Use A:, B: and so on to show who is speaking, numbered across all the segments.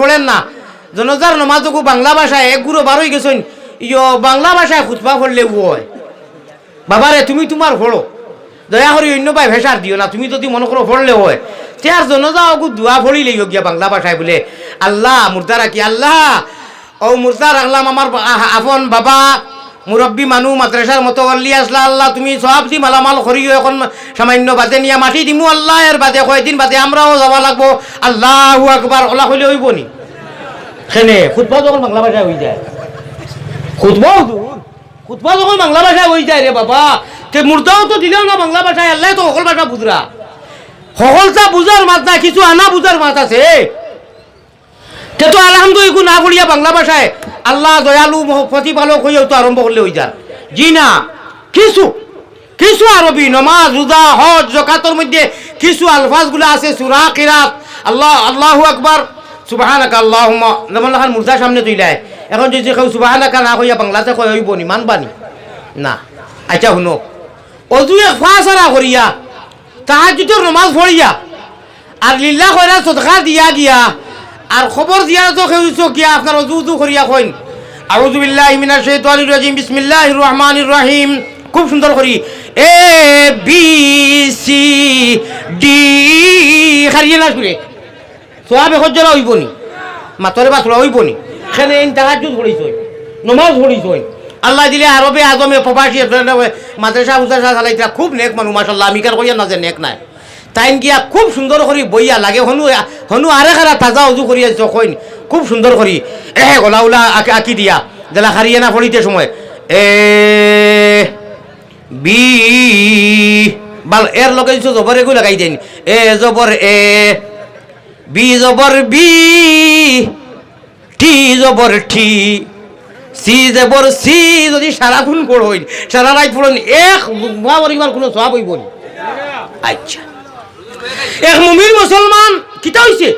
A: পড়েন না। জনজার নমাজকু বাংলা ভাষায় এক গুরু বারোই গেছেন, ইয় বাংলা ভাষায় খুতবা পড়লে ওয় বাবারে, তুমি তোমার পড়ো দয়া করি অন্য ভাই ভেসার দিও না, তুমি যদি মনে করো পড়লে হয়। তেয়ার জনজা অগু দোয়া পড়িলে গিয়া বাংলা ভাষায় বলে, আল্লাহ মুর্দা রাখি আল্লাহ? ও মুর্দা রাখলাম আমার আপন বাবা মুরব্বী মানুষ মাদ্রাসার মতো অল্লি আসলা আল্লাহ, তুমি সব দি মালামাল করিও এখন সামান্য বাদে নিয়ে মাটি দিমু আল্লাহ এর বাদে কয়দিন বাদে আমরাও যাওয়া লাগবো। আল্লাহ আকবার ওলা হইলে হইব নি? সেনে খুতবা যখন বাংলা ভাষায় হয়ে যায়। খুতবাও দূর খুতবা যখন বাংলা ভাষায় হয়ে যায় রে বাবা। তে মুর্দাও তো দিলেও না বাংলা ভাষায়, আল্লাহ তো সকল ভাষা বুঝরা সকলটা বুঝার মাত না কিছু আনা বুঝার মাত আছে। তে তো আলহামদুলিল্লাহ না বলিয়া বাংলা ভাষায় আল্লাহ দয়ালু প্রতিপালক হইয়াও তো আরম্ভ করলে হয়ে যার জি না, কিছু কিছু আরবি নমাজ, রোজা, হজ জকাতর মধ্যে কিছু আলফাজগুলো আছে, সুরা, কিরাত। আল্লাহ, আল্লাহু আকবার। সুবাহানাকা আল্লাহুম্মা। নমল্লাহান মুর্দা সামনে তুইলায় এখন যদি কেউ সুবাহানাকা না কইয়া বাংলাতে কই হইব নি মানবানি না। আচ্ছা শুনো। অজু এক ফাঁসারা করিয়া তাহার যদি নমাজ পড়িয়া, আর লীলা কইরা সদকা দিয়া গিয়া আর খবর দিয়া আপনার করিয়া খুব সুন্দর করি। এ, বি, সি, ডি খারিয়ে না শুনে সোয়াব জনা হইব নি। মাতরে বাসরা হইব নি। সেখানে তাহাজুদ পড়িছ। নমাজ পড়িছ। আল্লাহ দিলে আরবে আজমে প্রবাসী মাদ্রাসা মুদ্রাসা চালাইতা খুব নেক মানুষ মাসাল্লাহ আমি কার কইয়া না যে নেক নাই। তাইন গিয়া খুব সুন্দর করি বইয়া লাগে। হনু হনু আরে খারা তাজা উজু করি আছে কইন খুব সুন্দর করি এ গলা উলা আঁকি আঁকি দিয়া। দেলা খারিয়ে না পড়িতে সময়। এ, বি, বাল এর লগে দিছো জবর এগু লাগাই দেন। এ জবর এ, বি জবর বি, টি জবর টি সি জবর সি যদি সারাক্ষণ পড়ইন সারা রাত পড়ইন এক বুয়া পরিবার কোনো সব হইব আচ্ছা। এক মুমিন মুসলমান কিতা হইছে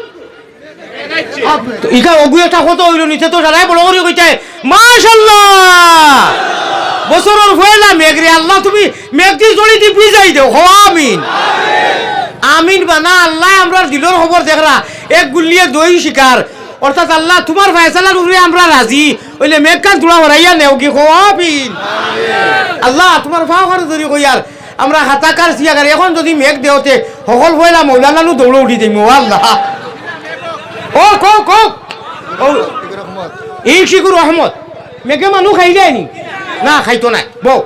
A: ইকা অগু একটা কত হইল নিচে তো সারাই বড় করে কইতে মাশাল্লাহ বছরের হইলা মেঘরে আল্লাহ তুমি মেঘ দিয়ে জড়ি দি বুঝাই দেও হো আমিন। আমিন বানা আল্লাহ আমরা দিলর খবর দেখরা এক গুলিয়ে দই শিকার অর্থাৎ আল্লাহ তোমার ফয়সালার উপরে আমরা রাজি ওইলে মেঘ কান তোলা হরাইয়া নেও কি হো আমিন। আল্লাহ তোমার ফাও করে ধরি কইয়ার আমরা হাতাকার সিয়াকার এখন যদি মেঘ দেওতে সকল হইলা মৌলানানু দৌড়ে উঠি ও আল্লাহ। ও কক কক এই শিকুর রহমত। মেঘে মানুহ খাই যায় নি? না, খাইতো নাই। বউ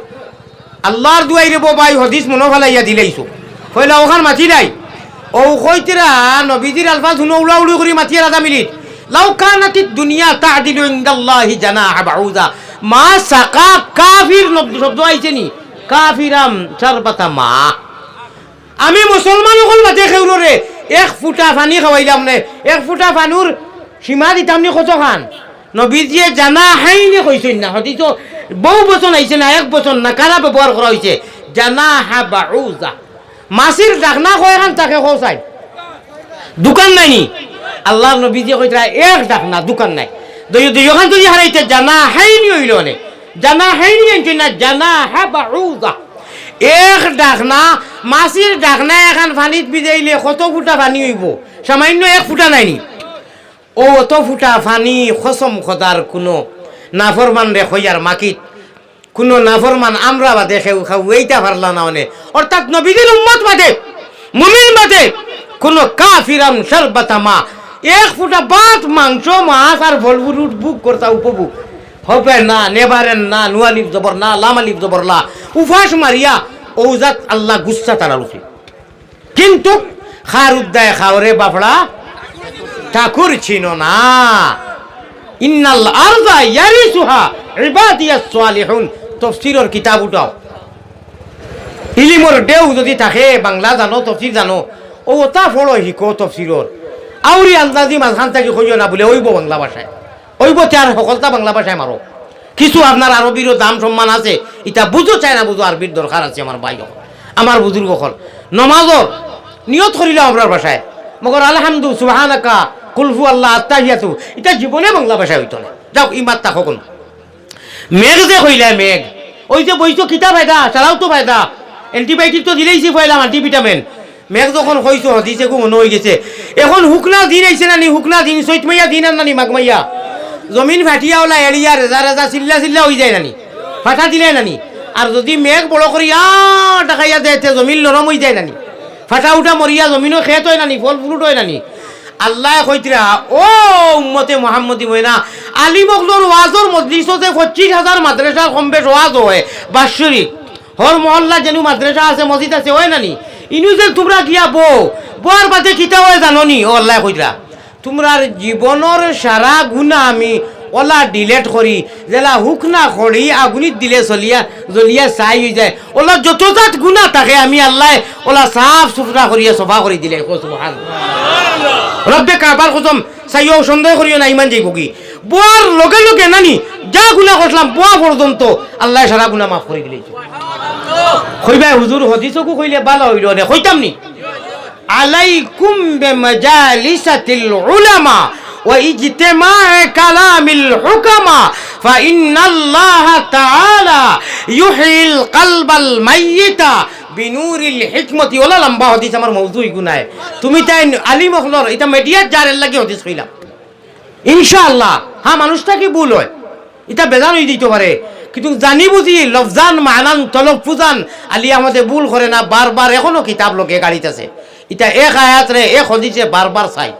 A: আল্লাহর দুয়াই রে বাই হদিস মনো ফেলাইয়া দিলাইছো কইলা ওখান মাতি নাই। ও কইতিরা নবীজির আলফা ধুনো উলা, উলি করি মাতি রাজা মিলিত লাউ কানাতি দুনিয়া তাদিলু ইনদাল্লাহি জানাহা বাউদা মা সাকা কাফির শব্দ আইছে নি? কাফিরাম সারবাতা মা। আমি মুসলমান হল মাতে খেউলরে এক ফুটা পানি খাওয়াইলাম নে। এক ফুটা পানুর সীমা দিতাম নি কত খান? নবীজিয়ে জানা হাইনে কইছেন না হতি তো বহু বচন আইছে না, এক বচন না কারা ব্যবহার করা হয়েছে জানা হা বাউজা। মাসির ডাকনা কয় খান, তাকে কৌসাই দোকান নাই নি? আল্লাহ নবীজি কইতরা এক ডাকনা দোকান নাই। দুই দুইখান যদি হারাইতে জানা হাইনি হইল নে? জানা হাইনি আনছে না জানা হা বাউজা এক ডাকনা মাছির ডাকনা এখন পানিত বিজাইলে কত ফুটা পানি হইব সামান্য এক ফুটা নাইনি ও অত ফুটা পানি খসম খদার কোনো নাফরমান রে হইয়ার মাকিত কোনো নাফরমান আমরা বাদে খেউ খাউ এইটা পারলা না মানে অর্থাৎ নবীদের উম্মত বাদে মুমিন বাদে কোনো কাফিরাম সর্বতা মা এক ফুটা বাত মাংস মাছ আর ফলবুর বুক করতা উপভোগ হবে না, নেবারেন না নুয়ালিফ জবর না, লামা লিপ জবর লা উফাস মারিয়া ঔজাত আল্লাহ গুচ্ছা তারা উঠে কিন্তু খার উদ্দায় খাওরে বাফড়া ঠাকুর ছিল না। ইন্নাল আরদা ইয়ারিসুহা ইবাদিয়াস সালিহুন। তাফসীরের কিতাব উঠাও। ইলিমর দেও যদি থাকে, বাংলা জানো, তফসির জানো, ও তা ফলো শিকো তফসিরর। আউরি আন্দাজি মাঝখান থাকি কইও না বলে ওইব বাংলা ভাষায়। ওইব তার সকলটা বাংলা ভাষায় মারো। কিছু আপনার আরবিরও দাম সম্মান আছে। ইটা বুঝো চাই না বুঝো আরবির দরকার আছে আমার হল আমার বুজুর্গ হল নমাজর নিয়ত করিল আমরা ভাষায়। মগর আলহামদু সুবাহানাকা কুলফু আল্লাহ আত্মাহিয়াতু এটা জীবনে বাংলা ভাষায় হইতো না। যাও, ইমাত তা কখন মেঘ যে কইলা মেঘ। ওই যে বইছো কিতা ফায়দা চালাও তো ফায়দা অ্যান্টিবায়োটিক তো দিলেইছি ফয়লাম অ্যান্টিভিটামিন মেঘ যখন হইছো হদিছে গু মনে হয়ে গেছে। এখন হুকনা দিন আইছে নানি, হুকনা দিন, চৈত মাইয়া দিন আর নানি, মাঘ মাইয়া। জমিন ফাটিয়া ওলা এড়িয়া রেজা রেজা চিল্লা চিল্লা হয়ে যায় নানি। ফাটা দিলে নানি। আর যদি মেঘ বড় করি আ টাকাইয়া দেয় জমিন নরম হয়ে যায় নানি। ফাটা উঠা মরিয়া জমিনও খেত হয় নানি, ফল ফ্রুট হয় নানি। আল্লাহ কইতরা ও উম্মতে মোহাম্মদী ময়না আলী মকলোর ওয়াজর মজলিসতে পঁচিশ হাজার মাদ্রাসার কম ওয়াজ হয় বাৎসরিক হর মহল্লা যেন মাদ্রাসা আছে মসজিদ আছে, হয় নানি। ইনু যে তোমরা গিয়া বো বোয়ার বাদে কিতা হয় জাননি? ও আল্লাহ কইতরা তোমরার জীবনের সারা গুণা আমি ওলা ডিলেট করি। জেলা হুক না করি আগুনিত দিলে চলিয়া জ্বলিয়া চাই হয়ে যায়। ওলা যতজাত গুণা থাকে আমি আল্লাহ ওলা সাফ সুতরা করিয়া সফা করে দিলে। সুবহান। রব্বে কাবার কসম চাইও সন্দেহ করিও না ইমান যাইব কি? বোয়ার লগে লগে নানি যা গুণা করলাম বোয়া পর্যন্ত আল্লাহ সারা গুণা মাফ করে দিলে। কইবাই হুজুর হদিসকু কইলে ভালো হইল রে কইতাম নি? আলাইকুম বেমজালিসাতিল উলামা واجتماع كلام الحكماء فإن الله تعالى يحيي القلب الميت বিনুর হিকমতি। ওলা লম্বা হদিস আমার মৌজুই গুনায়। তুমি তাই আলিম হলর এটা মিডিয়ার যার লাগে হদিস কইলাম। ইনশাআল্লাহ হ্যাঁ মানুষটা কি ভুল হয়? এটা বেজান হয়ে দিতে পারে। কিন্তু জানি বুঝি, লফজান, মানান তলক ফুজান, আলী আমাদের ভুল করে না, বারবার এখনও কিতাব লোকে গাড়িতেছে। এটা এক আয়াত রে এক হদিছে বারবার চাই।